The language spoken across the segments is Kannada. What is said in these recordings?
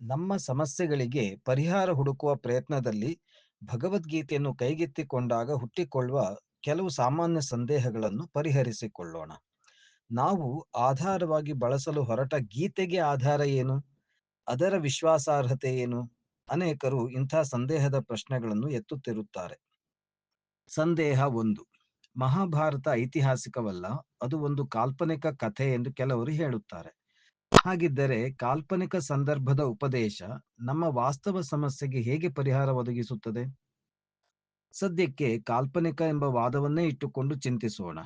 ನಮ್ಮ ಸಮಸ್ಯೆಗಳಿಗೆ ಪರಿಹಾರ ಹುಡುಕುವ ಪ್ರಯತ್ನದಲ್ಲಿ ಭಗವದ್ಗೀತೆಯನ್ನು ಕೈಗೆತ್ತಿಕೊಂಡಾಗ ಹುಟ್ಟಿಕೊಳ್ಳುವ ಕೆಲವು ಸಾಮಾನ್ಯ ಸಂದೇಹಗಳನ್ನು ಪರಿಹರಿಸಿಕೊಳ್ಳೋಣ. ನಾವು ಆಧಾರವಾಗಿ ಬಳಸಲು ಹೊರಟ ಗೀತೆಗೆ ಆಧಾರ ಏನು? ಅದರ ವಿಶ್ವಾಸಾರ್ಹತೆ ಏನು? ಅನೇಕರು ಇಂಥ ಸಂದೇಹದ ಪ್ರಶ್ನೆಗಳನ್ನು ಎತ್ತುತ್ತಿರುತ್ತಾರೆ. ಸಂದೇಹ ಒಂದು. ಮಹಾಭಾರತ ಐತಿಹಾಸಿಕವಲ್ಲ, ಅದು ಒಂದು ಕಾಲ್ಪನಿಕ ಕಥೆ ಎಂದು ಕೆಲವರು ಹೇಳುತ್ತಾರೆ. ಹಾಗಿದ್ದರೆ ಕಾಲ್ಪನಿಕ ಸಂದರ್ಭದ ಉಪದೇಶ ನಮ್ಮ ವಾಸ್ತವ ಸಮಸ್ಯೆಗೆ ಹೇಗೆ ಪರಿಹಾರ ಒದಗಿಸುತ್ತದೆ? ಸದ್ಯಕ್ಕೆ ಕಾಲ್ಪನಿಕ ಎಂಬ ವಾದವನ್ನೇ ಇಟ್ಟುಕೊಂಡು ಚಿಂತಿಸೋಣ.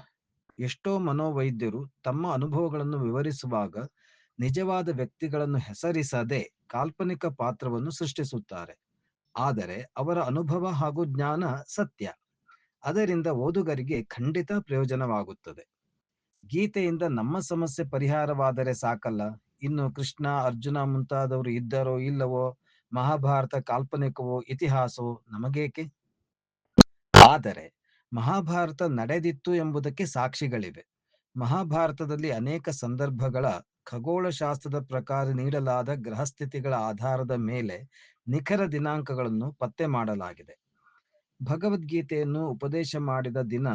ಎಷ್ಟೋ ಮನೋವೈದ್ಯರು ತಮ್ಮ ಅನುಭವಗಳನ್ನು ವಿವರಿಸುವಾಗ ನಿಜವಾದ ವ್ಯಕ್ತಿಗಳನ್ನು ಹೆಸರಿಸದೆ ಕಾಲ್ಪನಿಕ ಪಾತ್ರವನ್ನು ಸೃಷ್ಟಿಸುತ್ತಾರೆ. ಆದರೆ ಅವರ ಅನುಭವ ಹಾಗೂ ಜ್ಞಾನ ಸತ್ಯ. ಅದರಿಂದ ಓದುಗರಿಗೆ ಖಂಡಿತ ಪ್ರಯೋಜನವಾಗುತ್ತದೆ. ಗೀತೆಯಿಂದ ನಮ್ಮ ಸಮಸ್ಯೆ ಪರಿಹಾರವಾದರೆ ಸಾಕಲ್ಲ. ಇನ್ನು ಕೃಷ್ಣ, ಅರ್ಜುನ ಮುಂತಾದವರು ಇದ್ದರೋ ಇಲ್ಲವೋ, ಮಹಾಭಾರತ ಕಾಲ್ಪನಿಕವೋ, ಇತಿಹಾಸವೋ ನಮಗೇಕೆ? ಆದರೆ ಮಹಾಭಾರತ ನಡೆದಿತ್ತು ಎಂಬುದಕ್ಕೆ ಸಾಕ್ಷಿಗಳಿವೆ. ಮಹಾಭಾರತದಲ್ಲಿ ಅನೇಕ ಸಂದರ್ಭಗಳ ಖಗೋಳಶಾಸ್ತ್ರದ ಪ್ರಕಾರ ನೀಡಲಾದ ಗ್ರಹಸ್ಥಿತಿಗಳ ಆಧಾರದ ಮೇಲೆ ನಿಖರ ದಿನಾಂಕಗಳನ್ನು ಪತ್ತೆ ಮಾಡಲಾಗಿದೆ. ಭಗವದ್ಗೀತೆಯನ್ನು ಉಪದೇಶ ಮಾಡಿದ ದಿನ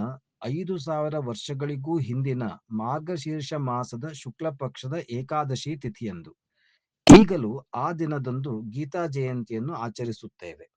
ಐದು ಸಾವಿರ ವರ್ಷಗಳಿಗೂ ಹಿಂದಿನ ಮಾರ್ಗಶೀರ್ಷ ಮಾಸದ ಶುಕ್ಲ ಪಕ್ಷದ ಏಕಾದಶಿ ತಿಥಿಯಂದು. ಈಗಲೂ ಆ ದಿನದಂದು ಗೀತಾ ಜಯಂತಿಯನ್ನು ಆಚರಿಸುತ್ತೇವೆ.